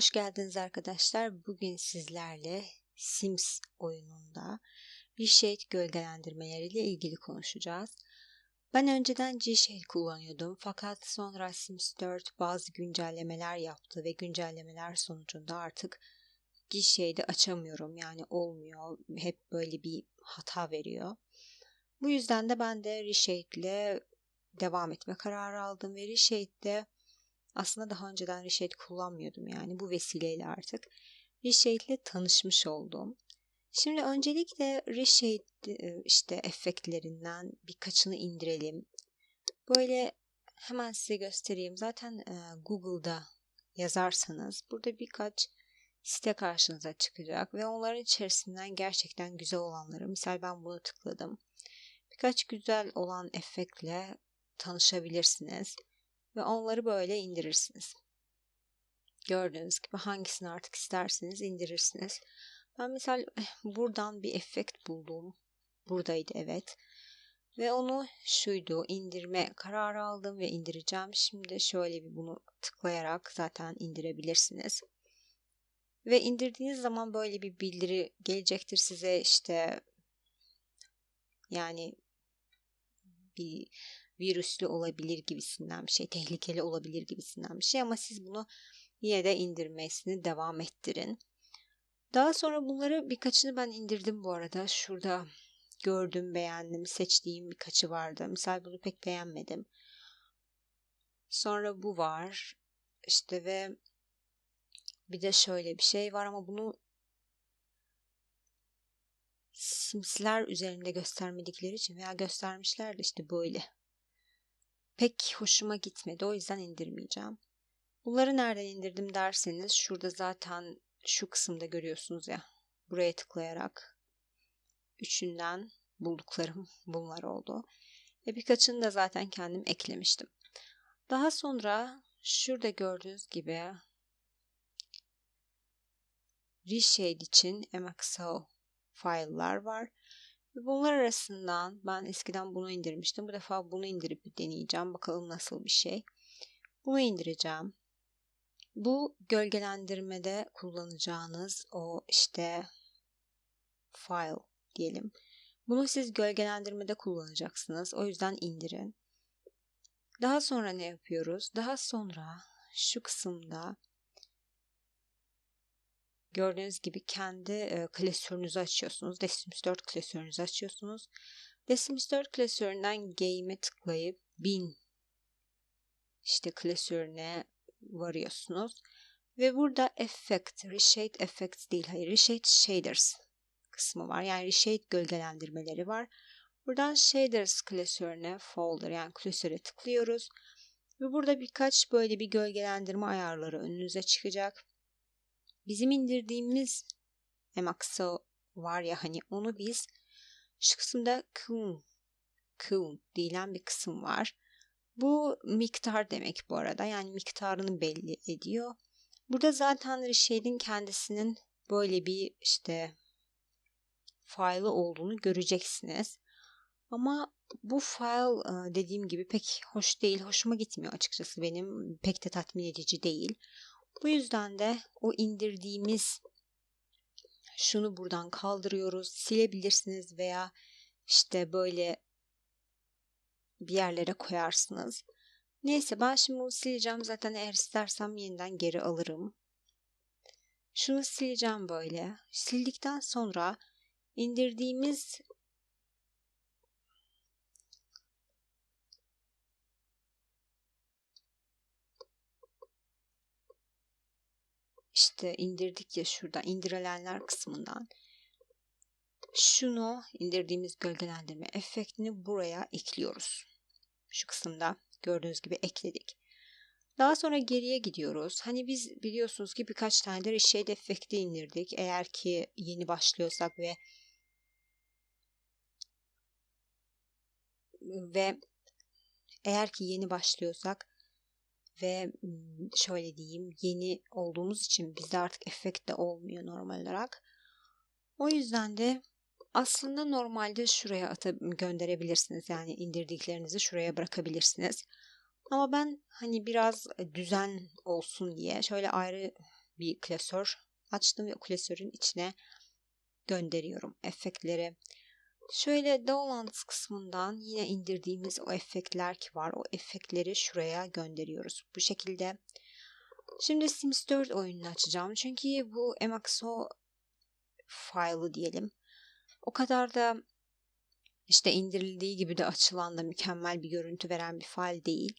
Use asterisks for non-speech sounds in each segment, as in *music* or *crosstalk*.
Hoş geldiniz arkadaşlar. Bugün sizlerle Sims oyununda bir shade gölgelendirmeleriyle ilgili konuşacağız. Ben önceden G-Shade kullanıyordum fakat sonra Sims 4 bazı güncellemeler yaptı ve güncellemeler sonucunda artık G-Shade'i açamıyorum yani olmuyor. Hep böyle bir hata veriyor. Bu yüzden de ben de Reshade ile devam etme kararı aldım ve Reshade'de aslında daha önceden Reshade kullanmıyordum yani bu vesileyle artık Reshade ile tanışmış oldum. Şimdi öncelikle Reshade işte efektlerinden birkaçını indirelim. Böyle hemen size göstereyim. Zaten e, Google'da yazarsanız burada birkaç site karşınıza çıkacak ve onların içerisinden gerçekten güzel olanları misal ben bunu tıkladım. Birkaç güzel olan efektle tanışabilirsiniz ve onları böyle indirirsiniz. Gördüğünüz gibi hangisini artık isterseniz indirirsiniz. Ben misal eh, buradan bir efekt buldum. Buradaydı evet. Ve onu şuydu indirme kararı aldım ve indireceğim. Şimdi şöyle bir bunu tıklayarak zaten indirebilirsiniz. Ve indirdiğiniz zaman böyle bir bildiri gelecektir size işte yani bir virüslü olabilir gibisinden bir şey, tehlikeli olabilir gibisinden bir şey ama siz bunu yine de indirmesini devam ettirin. Daha sonra bunları birkaçını ben indirdim bu arada. Şurada gördüm, beğendim, seçtiğim birkaçı vardı. Misal bunu pek beğenmedim. Sonra bu var. İşte ve bir de şöyle bir şey var ama bunu simsler üzerinde göstermedikleri için veya göstermişler de işte böyle. Pek hoşuma gitmedi o yüzden indirmeyeceğim. Bunları nereden indirdim derseniz şurada zaten şu kısımda görüyorsunuz ya. Buraya tıklayarak üçünden bulduklarım *laughs* bunlar oldu. Ve birkaçını da zaten kendim eklemiştim. Daha sonra şurada gördüğünüz gibi Reshade için MXO file'lar var. Bunlar arasından ben eskiden bunu indirmiştim. Bu defa bunu indirip deneyeceğim. Bakalım nasıl bir şey. Bunu indireceğim. Bu gölgelendirmede kullanacağınız o işte file diyelim. Bunu siz gölgelendirmede kullanacaksınız. O yüzden indirin. Daha sonra ne yapıyoruz? Daha sonra şu kısımda Gördüğünüz gibi kendi e, klasörünüzü açıyorsunuz. Decimus 4 klasörünüzü açıyorsunuz. Decimus 4 klasöründen Game'e tıklayıp 1000 işte klasörüne varıyorsunuz. Ve burada Effect, Reshade Effects değil, hayır Reshade Shaders kısmı var. Yani Reshade gölgelendirmeleri var. Buradan Shaders klasörüne folder yani klasöre tıklıyoruz. Ve burada birkaç böyle bir gölgelendirme ayarları önünüze çıkacak. Bizim indirdiğimiz Emaxo var ya hani onu biz şu kısımda Kun, Kun diyen bir kısım var. Bu miktar demek bu arada. Yani miktarını belli ediyor. Burada zaten Reshade'in kendisinin böyle bir işte file olduğunu göreceksiniz. Ama bu file dediğim gibi pek hoş değil. Hoşuma gitmiyor açıkçası benim. Pek de tatmin edici değil. Bu yüzden de o indirdiğimiz şunu buradan kaldırıyoruz. Silebilirsiniz veya işte böyle bir yerlere koyarsınız. Neyse ben şimdi bunu sileceğim. Zaten eğer istersem yeniden geri alırım. Şunu sileceğim böyle. Sildikten sonra indirdiğimiz işte indirdik ya şurada indirilenler kısmından şunu indirdiğimiz gölgelendirme efektini buraya ekliyoruz. Şu kısımda gördüğünüz gibi ekledik. Daha sonra geriye gidiyoruz. Hani biz biliyorsunuz ki birkaç tane de Shade efekti indirdik. Eğer ki yeni başlıyorsak ve ve eğer ki yeni başlıyorsak ve şöyle diyeyim yeni olduğumuz için bizde artık efekt de olmuyor normal olarak. O yüzden de aslında normalde şuraya atıp gönderebilirsiniz. Yani indirdiklerinizi şuraya bırakabilirsiniz. Ama ben hani biraz düzen olsun diye şöyle ayrı bir klasör açtım ve klasörün içine gönderiyorum efektleri. Şöyle Downloads kısmından yine indirdiğimiz o efektler ki var. O efektleri şuraya gönderiyoruz. Bu şekilde. Şimdi Sims 4 oyununu açacağım. Çünkü bu Emaxo file'ı diyelim. O kadar da işte indirildiği gibi de açılan da mükemmel bir görüntü veren bir file değil.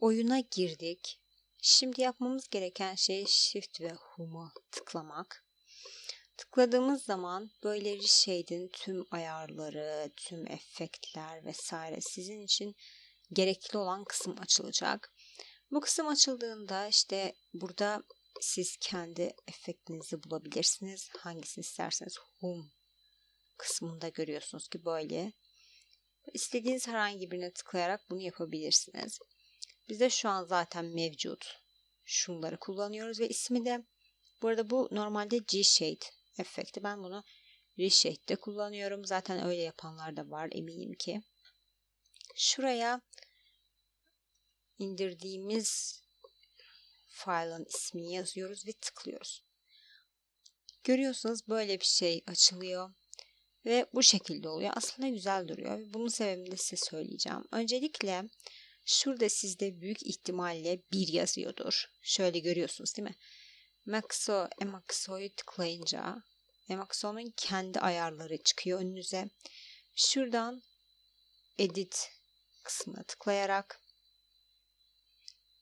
Oyuna girdik. Şimdi yapmamız gereken şey Shift ve Home'u tıklamak. Tıkladığımız zaman böyle Reshade'in tüm ayarları, tüm efektler vesaire sizin için gerekli olan kısım açılacak. Bu kısım açıldığında işte burada siz kendi efektinizi bulabilirsiniz. Hangisini isterseniz Home kısmında görüyorsunuz ki böyle. İstediğiniz herhangi birine tıklayarak bunu yapabilirsiniz. Bizde şu an zaten mevcut. Şunları kullanıyoruz ve ismi de bu arada bu normalde G-Shade efekti. Ben bunu Reshade'de kullanıyorum. Zaten öyle yapanlar da var eminim ki. Şuraya indirdiğimiz file'ın ismini yazıyoruz ve tıklıyoruz. Görüyorsunuz böyle bir şey açılıyor. Ve bu şekilde oluyor. Aslında güzel duruyor. Bunun sebebini de size söyleyeceğim. Öncelikle şurada sizde büyük ihtimalle bir yazıyordur. Şöyle görüyorsunuz değil mi? Maxo, Emaxo'yu tıklayınca Emaxo'nun kendi ayarları çıkıyor önünüze. Şuradan Edit kısmına tıklayarak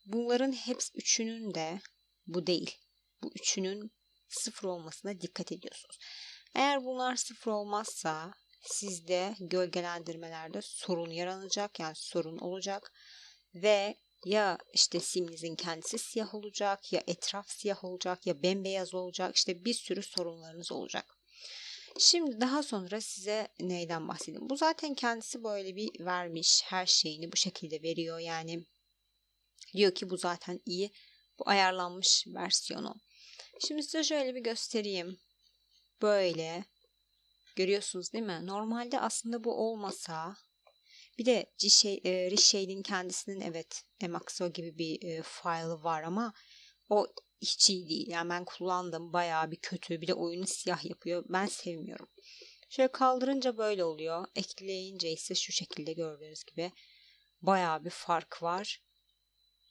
bunların hepsi üçünün de bu değil. Bu üçünün sıfır olmasına dikkat ediyorsunuz. Eğer bunlar sıfır olmazsa sizde gölgelendirmelerde sorun yaranacak yani sorun olacak ve ya işte siminizin kendisi siyah olacak ya etraf siyah olacak ya bembeyaz olacak işte bir sürü sorunlarınız olacak. Şimdi daha sonra size neyden bahsedeyim. Bu zaten kendisi böyle bir vermiş her şeyini bu şekilde veriyor yani diyor ki bu zaten iyi bu ayarlanmış versiyonu. Şimdi size şöyle bir göstereyim. Böyle görüyorsunuz değil mi? Normalde aslında bu olmasa bir de Reshade'in e, kendisinin evet Emaxo gibi bir e, file var ama o hiç iyi değil. Yani ben kullandım bayağı bir kötü. Bir de oyunu siyah yapıyor. Ben sevmiyorum. Şöyle kaldırınca böyle oluyor. Ekleyince ise şu şekilde gördüğünüz gibi bayağı bir fark var.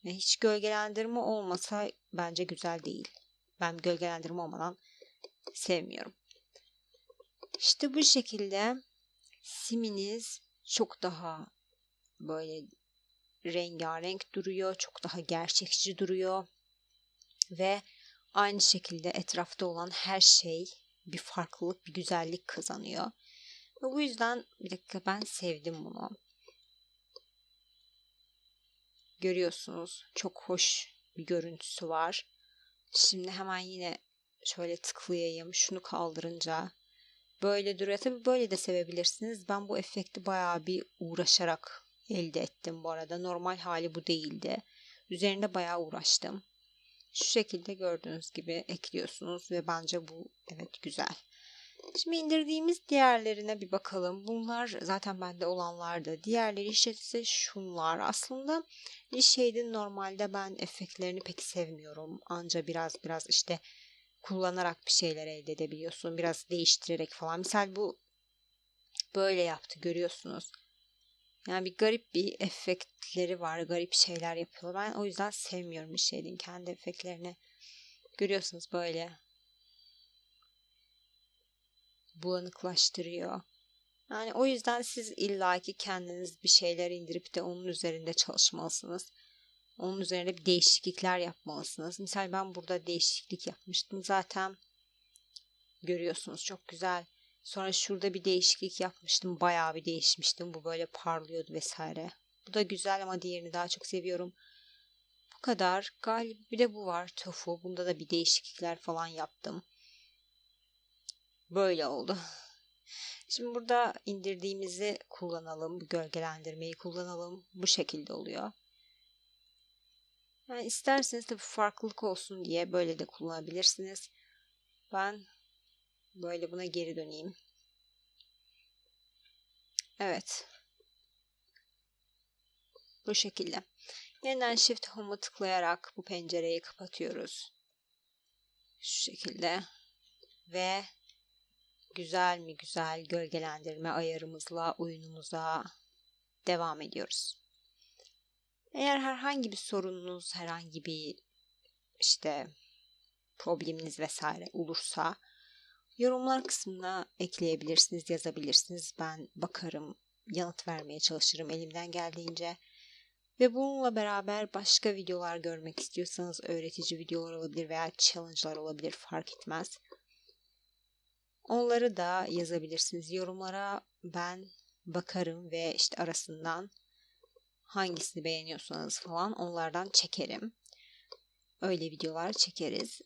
Ve hiç gölgelendirme olmasa bence güzel değil. Ben gölgelendirme olmadan sevmiyorum. İşte bu şekilde siminiz çok daha böyle rengarenk duruyor, çok daha gerçekçi duruyor ve aynı şekilde etrafta olan her şey bir farklılık, bir güzellik kazanıyor. Bu yüzden bir dakika ben sevdim bunu. Görüyorsunuz çok hoş bir görüntüsü var. Şimdi hemen yine şöyle tıklayayım. Şunu kaldırınca böyle duruyor. Tabi böyle de sevebilirsiniz. Ben bu efekti bayağı bir uğraşarak elde ettim bu arada. Normal hali bu değildi. Üzerinde bayağı uğraştım. Şu şekilde gördüğünüz gibi ekliyorsunuz ve bence bu evet güzel. Şimdi indirdiğimiz diğerlerine bir bakalım. Bunlar zaten bende olanlardı. Diğerleri ise şunlar. Aslında Lishade'in normalde ben efektlerini pek sevmiyorum. Anca biraz biraz işte kullanarak bir şeyler elde edebiliyorsun. Biraz değiştirerek falan. Misal bu böyle yaptı görüyorsunuz. Yani bir garip bir efektleri var. Garip şeyler yapıyorlar. Ben o yüzden sevmiyorum bir şeyin kendi efektlerini. Görüyorsunuz böyle. Bulanıklaştırıyor. Yani o yüzden siz illaki kendiniz bir şeyler indirip de onun üzerinde çalışmalısınız. Onun üzerine bir değişiklikler yapmalısınız. Misal ben burada değişiklik yapmıştım. Zaten görüyorsunuz çok güzel. Sonra şurada bir değişiklik yapmıştım. Bayağı bir değişmiştim. Bu böyle parlıyordu vesaire. Bu da güzel ama diğerini daha çok seviyorum. Bu kadar. Galiba bir de bu var. Tofu. Bunda da bir değişiklikler falan yaptım. Böyle oldu. Şimdi burada indirdiğimizi kullanalım. Gölgelendirmeyi kullanalım. Bu şekilde oluyor. Yani isterseniz tabii farklılık olsun diye böyle de kullanabilirsiniz. Ben böyle buna geri döneyim. Evet. Bu şekilde. Yeniden Shift Home'a tıklayarak bu pencereyi kapatıyoruz. Şu şekilde. Ve güzel mi güzel gölgelendirme ayarımızla oyunumuza devam ediyoruz. Eğer herhangi bir sorununuz, herhangi bir işte probleminiz vesaire olursa yorumlar kısmına ekleyebilirsiniz, yazabilirsiniz. Ben bakarım, yanıt vermeye çalışırım elimden geldiğince. Ve bununla beraber başka videolar görmek istiyorsanız öğretici videolar olabilir veya challenge'lar olabilir fark etmez. Onları da yazabilirsiniz yorumlara. Ben bakarım ve işte arasından hangisini beğeniyorsanız falan onlardan çekerim. Öyle videolar çekeriz.